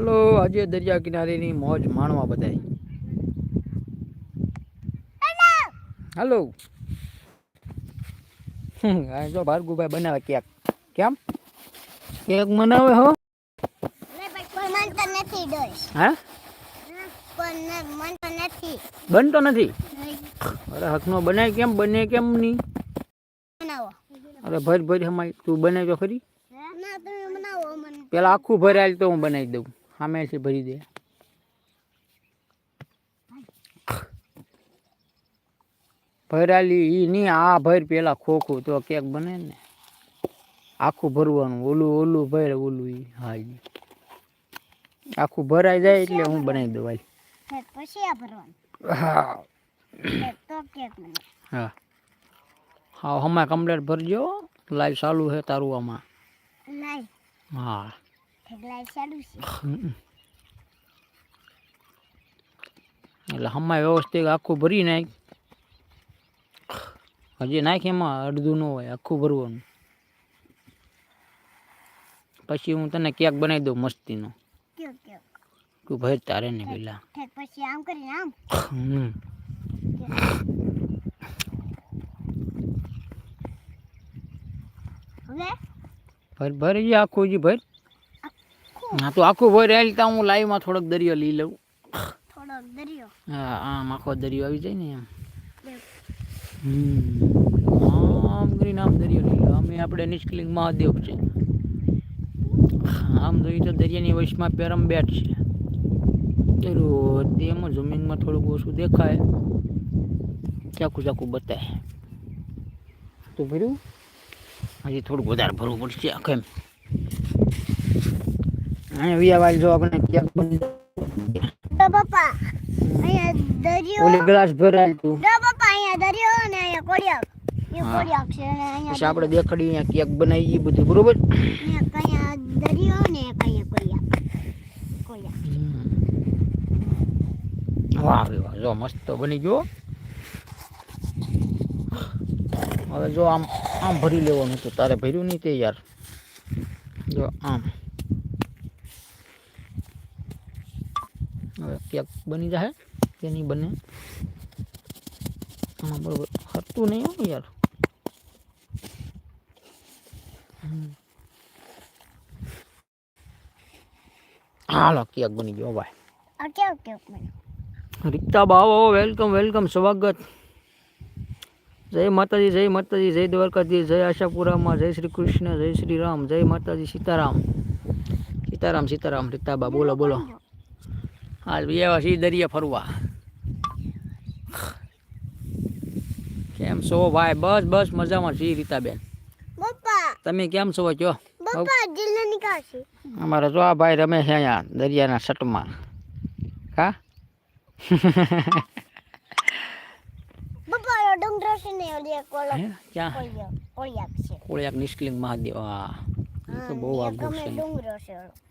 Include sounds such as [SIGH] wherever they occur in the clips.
હાલો આજે દરિયા કિનારેની મોજ માણવા બધાય હાલો હમ, આ જો ભાર્ગુભાઈ બનાવે કેક કેમ કેક બનાવે હો પણ મનતો નથી ડોશ હા પણ મનતો નથી બનતો નથી અરે હકનો બનાય કેમ બને કેમ નહીં બનાવો અરે ભર ભર હમાય તું બનાવી તો ખરી ના તમે બનાવો મને પેલા આખું ભરાયેલ તો હું બનાવી દઉં સામેથી ભરી દે. ભરાલી એ નહીં આ ભર પેલા ખોખું તો કેક બને ને. આખું ભરવાનું ઓલું ઓલું ભર ઓલું ઈ હા આખું ભરાઈ જાય એટલે હું બનાવી દઉં હાલ. પછી આ ભરવાનું. હા. તો કેક મને હા. હા હમણાં કમ્પ્લેટ ભરજો. લાઈવ ચાલુ છે તારું આમાં. હા. ઠેક લાઈ ચાલુ છે હમ. એટલે હમણાં વ્યવસ્થિત આખું ભરી નાખ હજી નાખ એમાં અડધું ન હોય આખું ભરવાનું પછી હું તને કેક બનાવી દઉં મસ્તીનો કેક કેક તું ભર તારે ને પેલા ઠેક પછી આમ કરીને આમ હમ. હવે ભર ભરી જા આખું હજી ભર હા તો આખું ભોય આવેલ તો હું લાઈવમાં થોડોક દરિયો લઈ લઉં. થોડોક દરિયો? હા આમ આખો દરિયો આવી જાય ને એમ. આમ કરીને આમ દરિયો લઈ લો. અમે આપણે નિષ્કલિંગ મહાદેવ છે. આમ જોઈએ તો દરિયાની વયસમાં પેરમ બેટ છે એમાં ઝૂમિંગમાં થોડુંક ઓછું દેખાય. ચાકું ચાકું બતાય. તો ભર્યું? હજી થોડુંક વધારે ભરવું પડશે આખે અહીંયા વિયા વાળી જો આપણે ક્યાંક બની તો પપ્પા અહીંયા દરિયો ઓલી ગ્લાસ ભરાય તું તો પપ્પા અહીંયા દરિયો અને અહીંયા કોડિયાક એ હા. કોડિયાક છે અને અહીંયા પછી આપણે દેખાડી અહીંયા કેક બનાવી બધું બરોબર અહીંયા કયા દરિયો ને કયા કોડિયાક કોડિયાક વાહ રે વાહ જો મસ્ત બની ગયો હવે જો આમ આમ ભરી લેવાનું તો તારે ભર્યું નહીં તે યાર જો આમ હવે કેક બની જાય કે નહીં બને આમાં બરોબર હતું નહીં હો યાર હમ. હાલો કેક બની ગયો ભાઈ આ કેવું કેવું મને રીતા બાવો વેલકમ વેલકમ સ્વાગત જય માતાજી જય માતાજી જય દ્વારકાધીશ જય આશાપુરામાં જય શ્રી કૃષ્ણ જય શ્રી રામ જય માતાજી સીતારામ સીતારામ સીતારામ રીતાબા બોલો બોલો હાલ બીજા છીએ દરિયા ફરવા. કેમ છો ભાઈ? બસ બસ મજામાં છીએ રીતાબેન. તમે કેમ છો છો અમારે જો આ ભાઈ રમે છે અહીંયા દરિયાના સટમાં કા? કોળિયાક નિષ્કલિંગ મહાદેવ હા. તો બહુ અમે છે. ડુંગરો છે. ઓલો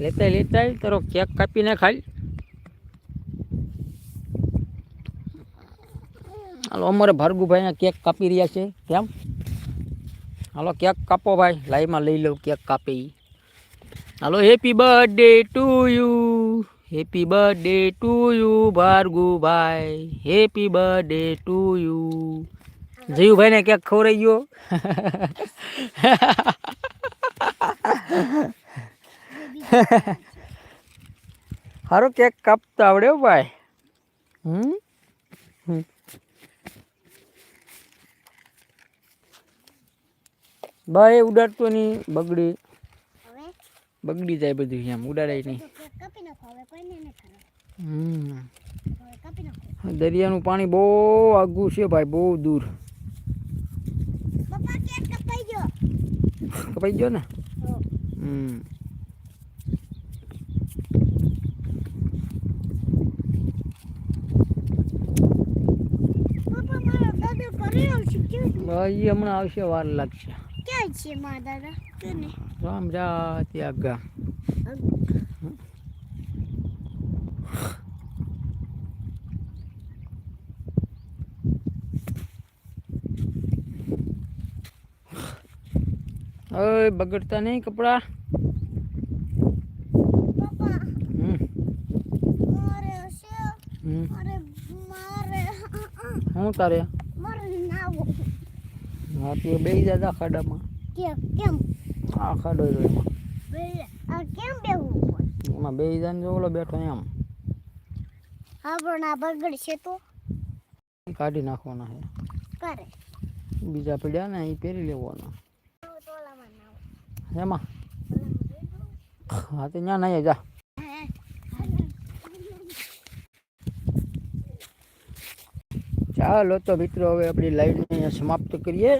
લેતા લેતા તારો કેક કાપીને ખાઈ. હાલો, અમારે ભાર્ગુભાઈ કેક કાપી રહ્યા છે. કેમ? હાલો કેક કાપો ભાઈ. લાઈમાં લઈ લઉં કેક કાપે. હાલો happy birthday to you happy birthday to you Bhargubhai happy birthday to you જયુભાઈને cake ખવડાઈ ગયો. [LAUGHS] કેક કાપતા આવડે ભાઈ? હમ. ભાઈ ઉડાડતો નહીં બગડી. બગડી જાય બધું એમ ઉડાડાય નહીં. દરિયાનું પાણી બહુ આઘું છે ભાઈ બહુ દૂર. કપાઈ ગયો. ને. હમ મારા દાદા ઘરે ભાઈ હમણાં આવશે વાર લાગશે. ક્યાં છે મારા દાદા? રામ જા ત્યાં ગા ઓય બગડતા નહીં કપડા? હું તારે? મારે નાવો. હા તે બે દાદા ખાડામાં. કેમ કેમ? આ ખાડો રહ્યો એમાં બે આ કેમ બેહું એમાં બે જાન જો ઓલો બેઠો એમ. હા પણ આ બગડશે તો? કાઢી નાખવાના છે. કરે. બીજા પડ્યા ને એ પહેરી લેવાના. એમાં હા તો ત્યાં નહીં જા. ચાલો તો મિત્રો હવે આપણી લાઈવને સમાપ્ત કરીએ.